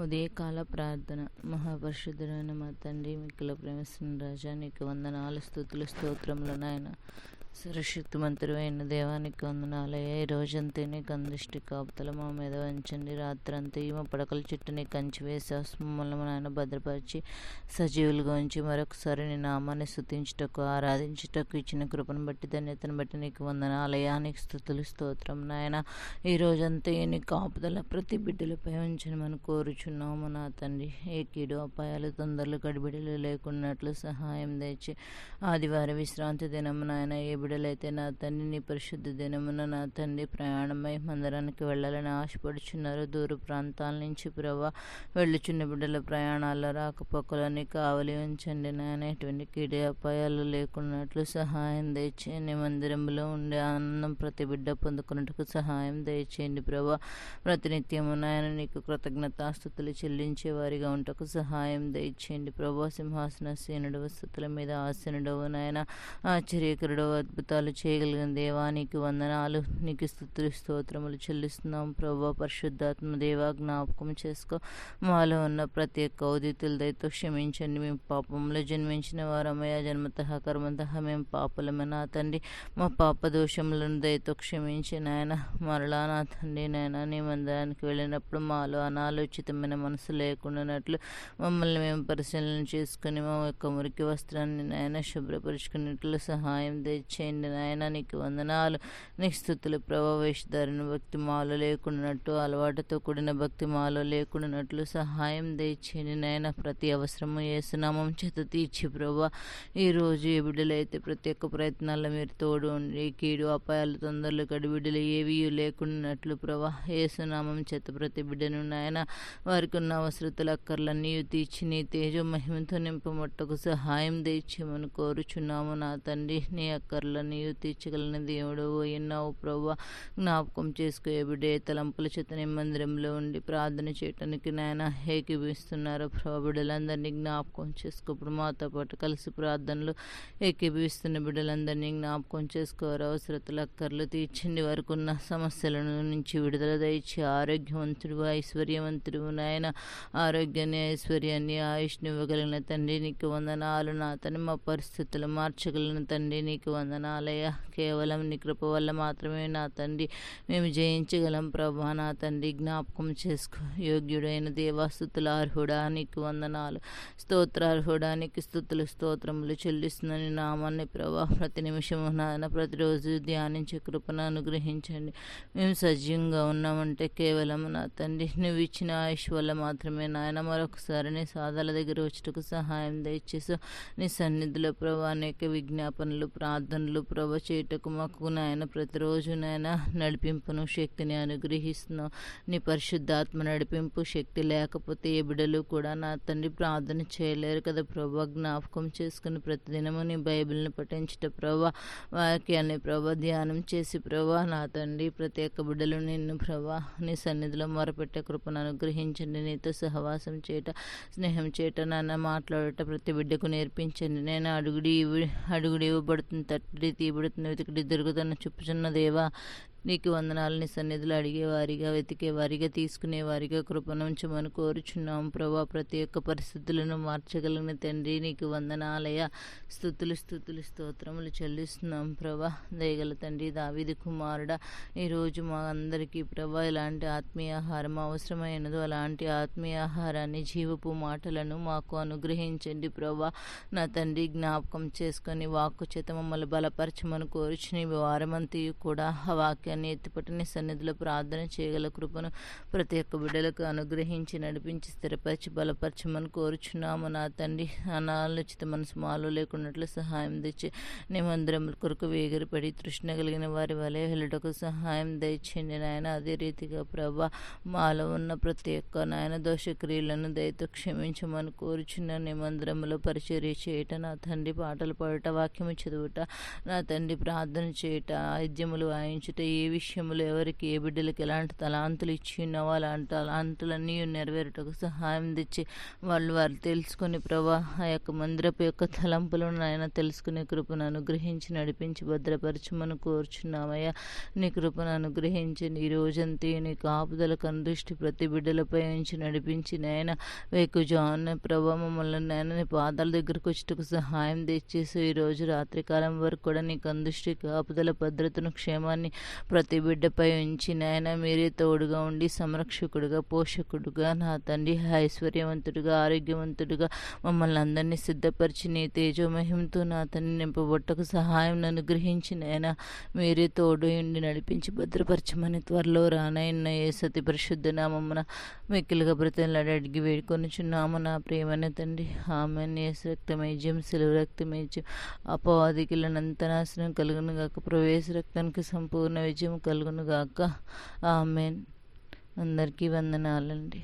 ఉదయకాల ప్రార్థన మహాపరిశుద్ధుడైన మా తండ్రి మిక్కుల ప్రేమిస్తున్న రాజా నీకు వందనాలు స్థుతులు స్తోత్రములు నాయన. సురక్షితమంతుడు అయిన దేవానికి వందనాలయ్యా ఈ రోజంతా నీకు కందిష్టి కాపుతల మా మీద వంచండి. రాత్రంతా ఈ మా పడకల చుట్టూ నీ కంచి వేసి మమ్మల్ని నాయన భద్రపరిచి సజీవులుగా ఉంచి మరొకసారి నీ నామాన్ని స్థుతించుటకు ఆరాధించుటకు ఇచ్చిన కృపను బట్టి ధన్యతను బట్టి నీకు వందనాలయ్యా నీకు స్థుతులు స్తోత్రం నాయన. ఈ రోజంతా నీ కాపుదల ప్రతి బిడ్డలపై ఉంచని మనం కోరుచున్నాము నా తండ్రి. ఏ కీడు అపాయాలు తొందరలు గడిబిడలు లేకున్నట్లు సహాయం తెచ్చి ఆదివారం విశ్రాంతి దినము నాయన. ఏ బిడ్డలైతే నా తండ్రి నీ పరిశుద్ధ దినమున నా తండ్రి ప్రయాణమై మందిరానికి వెళ్ళాలని ఆశపడుచున్నారు. దూర ప్రాంతాల నుంచి ప్రభా వెళ్ళుచున్న బిడ్డల ప్రయాణాల రాకపోకలని కావలి ఉంచండి నాయన. ఎటువంటి కీడి అపాయాలు లేకున్నట్లు సహాయం దయచేయండి. మందిరంలో ఉండే ఆనందం ప్రతి బిడ్డ పొందుకున్నట్టుకు సహాయం దయచేయండి ప్రభా. ప్రతినిత్యము నాయన నీకు కృతజ్ఞతాస్థుతులు చెల్లించే వారిగా ఉంటకు సహాయం దయచేయండి ప్రభా. సింహాసన సేనుడు స్థుతుల మీద ఆసనుడవు నాయన. ఆశ్చర్యకరుడు అద్భుతాలు చేయగలిగిన దేవానికి వందనాలు. నీకు స్థుతులు స్తోత్రములు చెల్లిస్తున్నాం. ప్రభు పరిశుద్ధాత్మ దేవా జ్ఞాపకం చేసుకో. మాలో ఉన్న ప్రతి ఒక్క ఉదితుల దయతో క్షమించండి. మేము పాపంలో జన్మించిన వారమయ్యా. జన్మత కర్మత మేము పాపలమే నా తండ్రి. మా పాప దోషములను దయతో క్షమించి నాయన. మరలా నా తండ్రి నాయన నీ మందిరానికి వెళ్ళినప్పుడు మాలో అనాలోచితమైన మనసు లేకుండానట్లు మమ్మల్ని మేము పరిశీలన చేసుకుని మా యొక్క మురికి వస్త్రాన్ని నాయన శుభ్రపరుచుకున్నట్లు సహాయం తెచ్చి చేయండి నాయన నీకు వందనాలు. నీకు స్థుతులు ప్రభావ వేషధారణ భక్తి మాలో లేకుండానట్టు అలవాటుతో కూడిన భక్తి మాలో లేకుండానట్లు సహాయం దయచేయండి నాయన. ప్రతి అవసరము ఏసునామం చేత తీర్చి ప్రభా ఈరోజు ఏ బిడ్డలైతే ప్రతి ఒక్క ప్రయత్నాల్లో మీరు తోడు ఉండి కీడు అపాయాలు తొందరలు గడిబిడ్డలు ఏవి లేకుండానట్లు ప్రభా ఏసునామం చేత ప్రతి బిడ్డను నాయన వారికి ఉన్న అవసరతలు అక్కర్లన్నీ తీర్చి నీ తేజో మహిమతో నింపమట్టకు సహాయం దయచేయమని కోరుచున్నాము. నా తండ్రి నీ అక్కర్లని తీర్చగలని దేవుడు. ఎన్నావు ప్రభా జ్ఞాపకం చేసుకో. ఎబిడే తలంపుల చేత మందిరంలో ఉండి ప్రార్థన చేయటానికి నాయన ఏకీభవిస్తున్నారు ప్రభు. బిడ్డలందరినీ జ్ఞాపకం చేసుకోప్పుడు మాతో పాటు కలిసి ప్రార్థనలు ఏకీభవిస్తున్న బిడ్డలందరినీ జ్ఞాపకం చేసుకోరు అవసరతలు అక్కర్లు తీర్చండి. వరకు ఉన్న సమస్యల నుంచి విడుదల దయచి ఆరోగ్యవంతుడు ఐశ్వర్యవంతుడు నాయన. ఆరోగ్యాన్ని ఐశ్వర్యాన్ని ఆయుష్ని ఇవ్వగలిగిన తండ్రి నీకు వందనాలు. నా తను మా పరిస్థితులు మార్చగలిగిన తండ్రి నీకు వందన వందనాలయ్య కేవలం నీ కృప వల్ల మాత్రమే నా తండ్రి మేము జయించగలం ప్రభా. నా తండ్రి జ్ఞాపకం చేసుకో. యోగ్యుడైన దేవాస్థుతుల అర్హుడా నీకు వందనాలు. స్తోత్రార్హుడా నీకు స్థుతులు స్తోత్రములు చెల్లిస్తుందని నామాన్ని ప్రభా. ప్రతి నిమిషము నాయన ప్రతిరోజు ధ్యానించే కృపను అనుగ్రహించండి. మేము సజీవంగా ఉన్నామంటే కేవలం నా తండ్రి నువ్వు ఇచ్చిన ఆయుష్ వల్ల మాత్రమే నాయన. మరొకసారి నీ సాధాల దగ్గర వచ్చుటకు సహాయం దయచేసి నీ సన్నిధిలో ప్రభా అనేక విజ్ఞాపనలు ప్రార్థనలు ప్రభ చేయుటకు మాకు నాయన ప్రతిరోజు నాయన నడిపింపును శక్తిని అనుగ్రహిస్తున్నావు నీ పరిశుద్ధాత్మ నడిపింపు శక్తి లేకపోతే ఏ బిడలు కూడా నా తండ్రి ప్రార్థన చేయలేరు కదా ప్రభా. జ్ఞాపకం చేసుకుని ప్రతిదినము నీ బైబిల్ని పఠించట ప్రభా. వాక్యాన్ని ప్రభా ధ్యానం చేసి ప్రభా నా తండ్రి ప్రతి ఒక్క బిడ్డలు నిన్ను ప్రభా నీ సన్నిధిలో మొరపెట్టే కృపను అనుగ్రహించండి. నీతో సహవాసం చేయట స్నేహం చేయట నాన్న మాట్లాడట ప్రతి బిడ్డకు నేర్పించండి. నేను అడుగుడి అడుగుడి ఇవ్వబడుతుంది తట్టుడి తీయబడుతుంది వెతికడి దొరుకుతున్న చుప్పుచున్న దేవా నీకు వందనాలని సన్నిధులు అడిగేవారిగా వెతికేవారిగా తీసుకునేవారిగా కృపణించమని కోరుచున్నాం. ప్రభా ప్రతి ఒక్క పరిస్థితులను మార్చగలిగిన తండ్రి నీకు వందనాలయ. స్థుతులు స్థుతులు స్తోత్రములు చెల్లిస్తున్నాం ప్రభా. దయగల తండ్రి దావిది కుమారుడ ఈరోజు మా అందరికీ ప్రభా ఇలాంటి ఆత్మీయ ఆహారం అవసరమైనదో. అలాంటి ఆత్మీయ ఆహారాన్ని జీవపు మాటలను మాకు అనుగ్రహించండి ప్రభా. నా తండ్రి జ్ఞాపకం చేసుకొని వాక్కు చేత మమ్మల్ని బలపరచమని కోరుచుని వారమంతయు కూడా వాక్య వాక్యాన్ని ఎత్తిపట్టిన సన్నిధిలో ప్రార్థన చేయగల కృపను ప్రతి ఒక్క బిడ్డలకు అనుగ్రహించి నడిపించి స్థిరపరిచి బలపరచమని కోరుచున్నాము నా తండ్రి. అనాలోచిత మనసు మాలో లేకున్నట్లు సహాయం తెచ్చి నిమందిరం కొరకు వేగిరపడి తృష్ణ కలిగిన వారి వలె వెళ్ళటకు సహాయం దయచేయండి నాయన. అదే రీతిగా ప్రభా మాలో ఉన్న ప్రతి ఒక్క నాయన దోషక్రియలను దయతో క్షమించమని కోరుచున్న నిమందిరంలో పరిచర్య చేయట నా తండ్రి పాటలు పాడట వాక్యము చదువుట నా తండ్రి ప్రార్థన చేయట ఆయుధ్యములు వాయించుట ఈ ఏ విషయంలో ఎవరికి ఏ బిడ్డలకు ఎలాంటి తలాంతులు ఇచ్చి ఉన్నావో అలాంటి తలాంతులన్నీ నెరవేరుటకు సహాయం తెచ్చి వాళ్ళు వారు తెలుసుకుని ప్రభా ఆ యొక్క మందిరపు యొక్క తలంపులను నాయన తెలుసుకునే కృపను అనుగ్రహించి నడిపించి భద్రపరచమని కోరుచున్నామయ్యా. నీ కృపను అనుగ్రహించి నీ రోజంతా నీ కాపుదల కనుదృష్టి ప్రతి బిడ్డలపై ఉంచి నడిపించి నాయన వేకు జాన్ ప్రభా మమ్మల్ని నాయన నీ పాదాల దగ్గరకు వచ్చేటకు సహాయం తెచ్చేసి ఈ రోజు రాత్రికాలం వరకు కూడా నీ కందృష్టి కాపుదల భద్రతను క్షేమాన్ని ప్రతి బిడ్డపై ఉంచి నాయన మీరే తోడుగా ఉండి సంరక్షకుడుగా పోషకుడుగా నా తండ్రి ఐశ్వర్యవంతుడిగా ఆరోగ్యవంతుడుగా మమ్మల్ని అందరినీ సిద్ధపరిచి నీ తేజోమహింతో నా తండ్రి నింపబొట్టకు సహాయం అనుగ్రహించి నాయన మీరే తోడు ఉండి నడిపించి భద్రపరచమని త్వరలో రానైన ఏ సతి పరిశుద్ధ నామమున మిక్కిలుగా బ్రతలాడి అడిగి వేడుకొనుచున్నాము నా ప్రేమనే తండ్రి. ఆమె నేసు రక్తమైజ్యం సెలవు రక్తమైజ్యం అపవాదికిలనంత నాశనం కలుగును గాక ప్రవేశ రక్తానికి సంపూర్ణ విజయం కలుగును కలుగునుగాక. ఆమెన్. అందరికీ వందనాలండి.